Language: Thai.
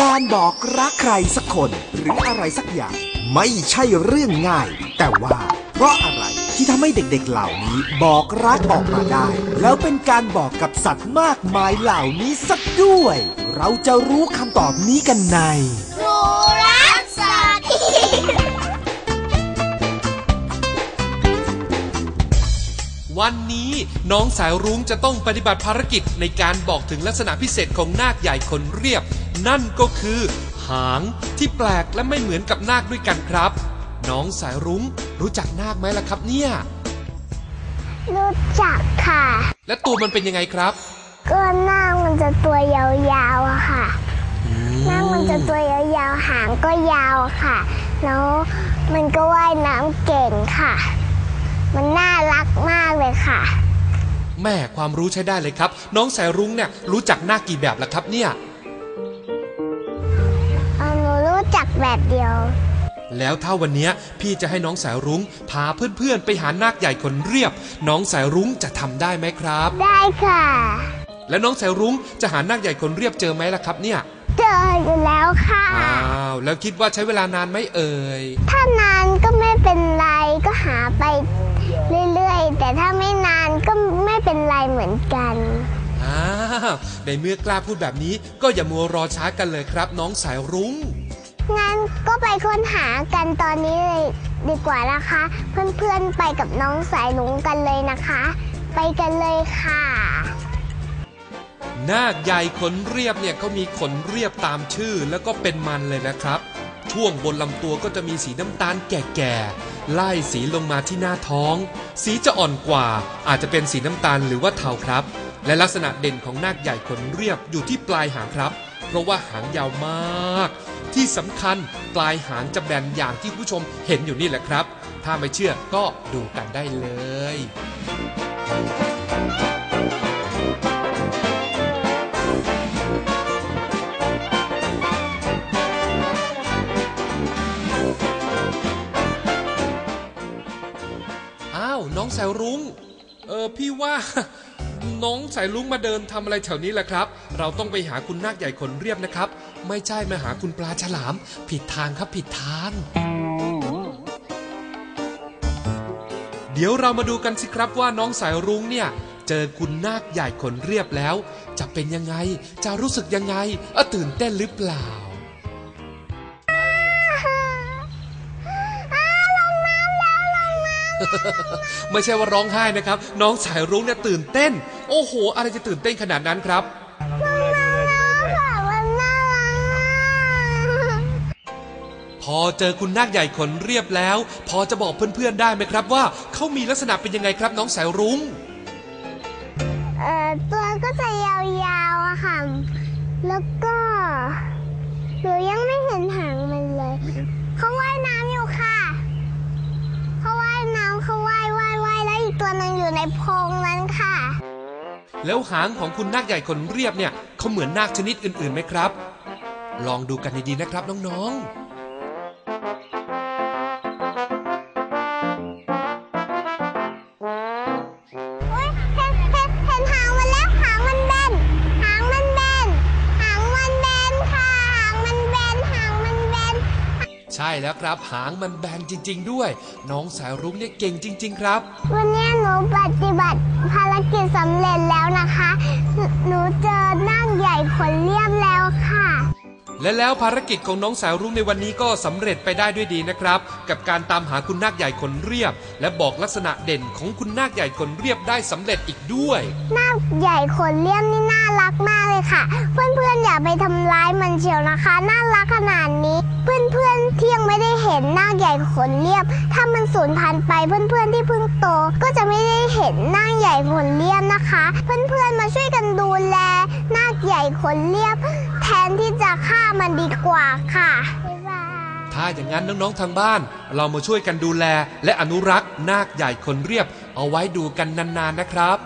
การบอกรักใครสักคนหรืออะไรสักอย่าง ไม่ใช่เรื่องง่าย แต่ว่า เพราะอะไรที่ทำให้เด็กๆเหล่านี้บอกรักออกมาได้ แล้วเป็นการบอกกับสัตว์มากมายเหล่านี้สักด้วย เราจะรู้คำตอบนี้กันใน รูรัก นนี้น้องสายรุ้งจะต้องปฏิบัติภารกิจในการบอกถึงลักษณะพิเศษของนาคใหญ่ขนเรียบ นั่นก็คือ หางที่แปลกและไม่เหมือนกับนาคด้วยกันครับ น้องสายรุ้งรู้จักนาคไหมล่ะครับเนี่ย รู้จักค่ะ และตัวมันเป็นยังไงครับ ก็หน้ามันจะตัวยาวๆอะค่ะหน้ามันจะตัวยาวๆหางก็ยาวค่ะ แล้วมันก็ว่ายน้ำเก่งค่ะ มันน่ารักมากเลยค่ะ แม่ความรู้ใช้ได้เลยครับ น้องสายรุ้งเนี่ยรู้จักนาคกี่แบบล่ะครับเนี่ย เออหนูรู้จักแบบเดียว แล้วถ้าวันเนี้ยพี่จะให้น้องสายรุ้งพาเพื่อนๆ ไปหานาคใหญ่ขนเรียบ น้องสายรุ้งจะทำได้ไหมครับ ได้ค่ะ และน้องสายรุ้งจะหานาคใหญ่ขนเรียบเจอไหมล่ะครับเนี่ย เจออยู่แล้วค่ะ อ้าวแล้วคิดว่าใช้เวลานานไหมเอ่ย ถ้านานก็ไม่เป็นไรก็หาไปเรื่อยๆ แต่ถ้าไม่นานก็ ไม่เป็นไรเหมือนกันอ้าวในเมื่อกล้าพูดแบบนี้ก็อย่ามัวรอช้ากันเลยครับ น้องสายรุ้ง งั้นก็ไปค้นหากันตอนนี้เลยดีกว่านะคะ เพื่อนๆไปกับน้องสายลุงกันเลยนะคะ ไปกันเลยค่ะนาคใหญ่ขนเรียบเนี่ยเขามีขนเรียบตามชื่อแล้วก็เป็นมันเลยนะครับ ช่วงบนลำตัวก็จะมีสีน้ำตาลแก่ๆไล่สีลงมาที่หน้าท้อง สีจะอ่อนกว่า อาจจะเป็นสีน้ำตาลหรือว่าเทาครับ และลักษณะเด่นของนาคใหญ่ขนเรียบอยู่ที่ปลายหางครับ เพราะว่าหางยาวมาก ที่สำคัญปลายหางจะแบนอย่างที่ผู้ชมเห็นอยู่นี่แหละครับ ถ้าไม่เชื่อก็ดูกันได้เลยอ้า น้องสายรุ้ง เออพี่ว่าน้องสายรุ้งมาเดินทำอะไรแถวนี้แหละครับ เราต้องไปหาคุณนาคใหญ่ขนเรียบนะครับ ไม่ใช่มาหาคุณปลาฉลาม ผิดทางครับผิดทาง เดี๋ยวเรามาดูกันสิครับว่าน้องสายรุ้งเนี่ย เจอคุณนาคใหญ่ขนเรียบแล้ว จะเป็นยังไง จะรู้สึกยังไงอตื่นเต้นหรือเปล่า ไม่ใช่ว่าร้องไห้นะครับ น้องสายรุ้งเนี่ยตื่นเต้น โอ้โห อะไรจะตื่นเต้นขนาดนั้นครับค่ะมันน่ารักมากพอเจอคุณนาคใหญ่ขนเรียบแล้ว พอจะบอกเพื่อนๆได้ไหมครับว่าเขามีลักษณะเป็นยังไงครับน้องสายรุ้งเอ่อตัวก็จะยาวๆอะค่ะ แล้วก็หนูยังไม่เห็นหางมันเลย เขาว่ายน้ำอยู่ค่ะ เขาว่ายน้ำเขาว่ายว่ายว่ายแล้วอีกตัวหนึงอยู่ในโพรงนั้นค่ะ แล้วหางของคุณนาคใหญ่ขนเรียบเนี่ยเขาเหมือนนาคชนิดอื่นๆไหมครับ ลองดูกันดีๆนะครับน้องๆ ช่แล้วครับ หางมันแบนจริง ๆ ด้วย น้องสายรุ้งเนี่ยเก่งจริง ๆ ครับ วันนี้หนูปฏิบัติภารกิจสำเร็จแล้วนะคะ หนูเจอนั่งใหญ่ขนเรียบแล้วค่ะ และแล้วภารกิจของน้องสายรุ้งในวันนี้ก็สำเร็จไปได้ด้วยดีนะครับ กับการตามหาคุณนาคใหญ่ขนเรียบ และบอกลักษณะเด่นของคุณนาคใหญ่ขนเรียบได้สำเร็จอีกด้วย นาคใหญ่ขนเลี่ยมนี่น่ารักมากเลยค่ะ เพื่อนๆอย่าไปทำร้ายมันเชียวนะคะ น่ารักขนาดนี้ เพื่อนๆที่ยังไม่ได้เห็นหน้าใหญ่ขนเรียบ ถ้ามันสูญพันธุ์ไปเพื่อนๆที่เพิ่งโต ก็จะไม่ได้เห็นหน้าใหญ่ขนเรียบนะคะ เพื่อนๆมาช่วยกันดูแลหน้าใหญ่ขนเรียบ แทนที่จะฆ่ามันดีกว่าค่ะบ๊ายบายถ้าอย่างนั้นน้องๆทางบ้าน เรามาช่วยกันดูแลและอนุรักษ์นาคใหญ่ขนเรียบ เอาไว้ดูกันนานๆนะครับ